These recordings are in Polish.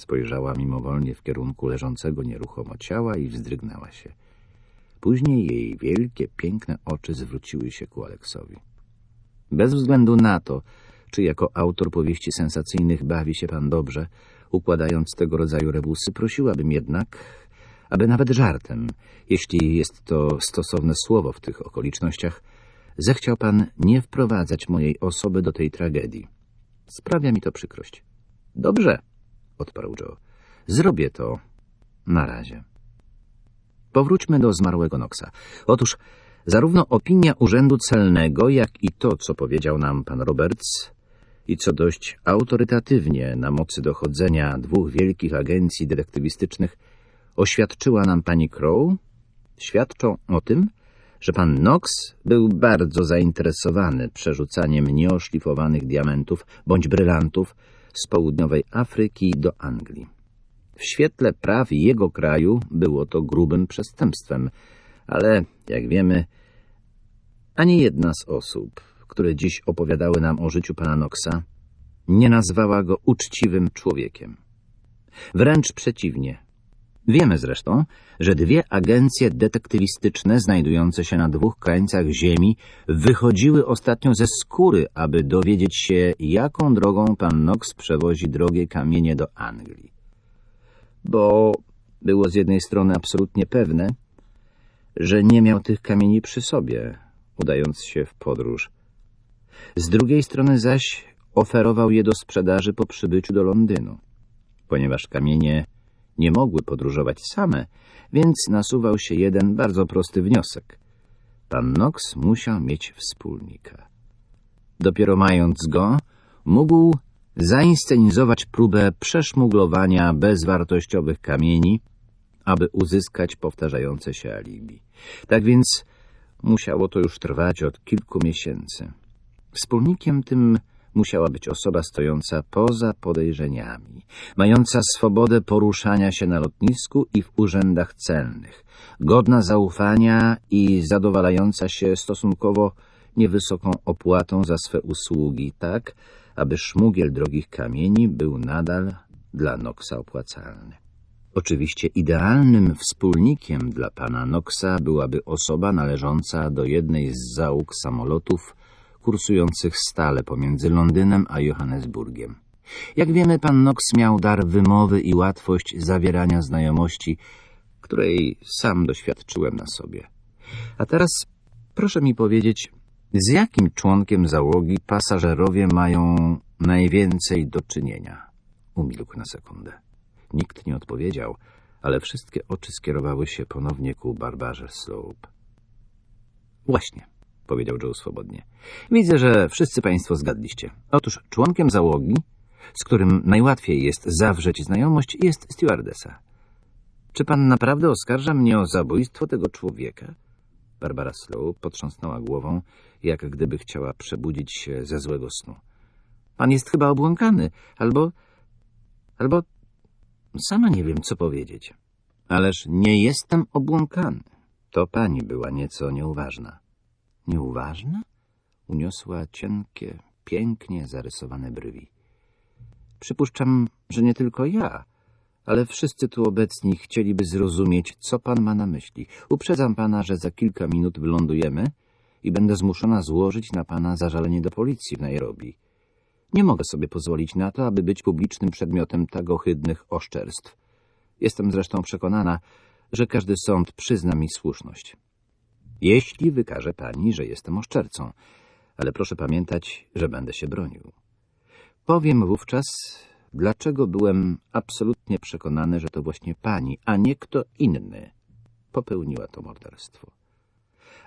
Spojrzała mimowolnie w kierunku leżącego nieruchomo ciała i wzdrygnęła się. Później jej wielkie, piękne oczy zwróciły się ku Aleksowi. Bez względu na to, czy jako autor powieści sensacyjnych bawi się pan dobrze, układając tego rodzaju rebusy, prosiłabym jednak, aby nawet żartem, jeśli jest to stosowne słowo w tych okolicznościach, zechciał pan nie wprowadzać mojej osoby do tej tragedii. Sprawia mi to przykrość. Dobrze, odparł Joe. Zrobię to na razie. Powróćmy do zmarłego Knoxa. Otóż zarówno opinia Urzędu Celnego, jak i to, co powiedział nam pan Roberts, i co dość autorytatywnie na mocy dochodzenia dwóch wielkich agencji detektywistycznych oświadczyła nam pani Crow, świadczą o tym, że pan Knox był bardzo zainteresowany przerzucaniem nieoszlifowanych diamentów bądź brylantów z południowej Afryki do Anglii. W świetle praw jego kraju było to grubym przestępstwem, ale, jak wiemy, ani jedna z osób, które dziś opowiadały nam o życiu pana Knoxa, nie nazwała go uczciwym człowiekiem. Wręcz przeciwnie. Wiemy zresztą, że dwie agencje detektywistyczne znajdujące się na dwóch krańcach ziemi wychodziły ostatnio ze skóry, aby dowiedzieć się, jaką drogą pan Knox przewozi drogie kamienie do Anglii. Bo było z jednej strony absolutnie pewne, że nie miał tych kamieni przy sobie, udając się w podróż. Z drugiej strony zaś oferował je do sprzedaży po przybyciu do Londynu. Ponieważ kamienie nie mogły podróżować same, więc nasuwał się jeden bardzo prosty wniosek. Pan Knox musiał mieć wspólnika. Dopiero mając go, mógł zainscenizować próbę przeszmuglowania bezwartościowych kamieni, aby uzyskać powtarzające się alibi. Tak więc musiało to już trwać od kilku miesięcy. Wspólnikiem tym musiała być osoba stojąca poza podejrzeniami, mająca swobodę poruszania się na lotnisku i w urzędach celnych, godna zaufania i zadowalająca się stosunkowo niewysoką opłatą za swe usługi, tak, aby szmugiel drogich kamieni był nadal dla Noxa opłacalny. Oczywiście idealnym wspólnikiem dla pana Knoxa byłaby osoba należąca do jednej z załóg samolotów kursujących stale pomiędzy Londynem a Johannesburgiem. Jak wiemy, pan Knox miał dar wymowy i łatwość zawierania znajomości, której sam doświadczyłem na sobie. A teraz proszę mi powiedzieć, z jakim członkiem załogi pasażerowie mają najwięcej do czynienia? Umilkł na sekundę. Nikt nie odpowiedział, ale wszystkie oczy skierowały się ponownie ku Barbarze Slope. Właśnie, powiedział Joe swobodnie. Widzę, że wszyscy państwo zgadliście. Otóż członkiem załogi, z którym najłatwiej jest zawrzeć znajomość, jest stewardesa. Czy pan naprawdę oskarża mnie o zabójstwo tego człowieka? Barbara Slope potrząsnęła głową, jak gdyby chciała przebudzić się ze złego snu. Pan jest chyba obłąkany, albo... albo... sama nie wiem, co powiedzieć. Ależ nie jestem obłąkany. To pani była nieco nieuważna. Nieuważna? Uniosła cienkie, pięknie zarysowane brwi. Przypuszczam, że nie tylko ja, ale wszyscy tu obecni chcieliby zrozumieć, co pan ma na myśli. Uprzedzam pana, że za kilka minut wylądujemy i będę zmuszona złożyć na pana zażalenie do policji w Nairobi. Nie mogę sobie pozwolić na to, aby być publicznym przedmiotem tak ohydnych oszczerstw. Jestem zresztą przekonana, że każdy sąd przyzna mi słuszność. Jeśli wykaże pani, że jestem oszczercą, ale proszę pamiętać, że będę się bronił. Powiem wówczas, dlaczego byłem absolutnie przekonany, że to właśnie pani, a nie kto inny popełniła to morderstwo.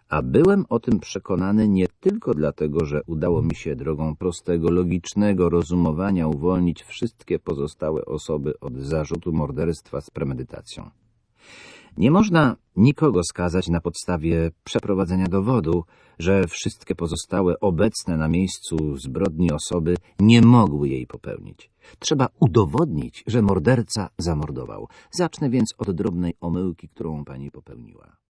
A byłem o tym przekonany nie tylko dlatego, że udało mi się drogą prostego, logicznego rozumowania uwolnić wszystkie pozostałe osoby od zarzutu morderstwa z premedytacją. Nie można nikogo skazać na podstawie przeprowadzenia dowodu, że wszystkie pozostałe obecne na miejscu zbrodni osoby nie mogły jej popełnić. Trzeba udowodnić, że morderca zamordował. Zacznę więc od drobnej omyłki, którą pani popełniła.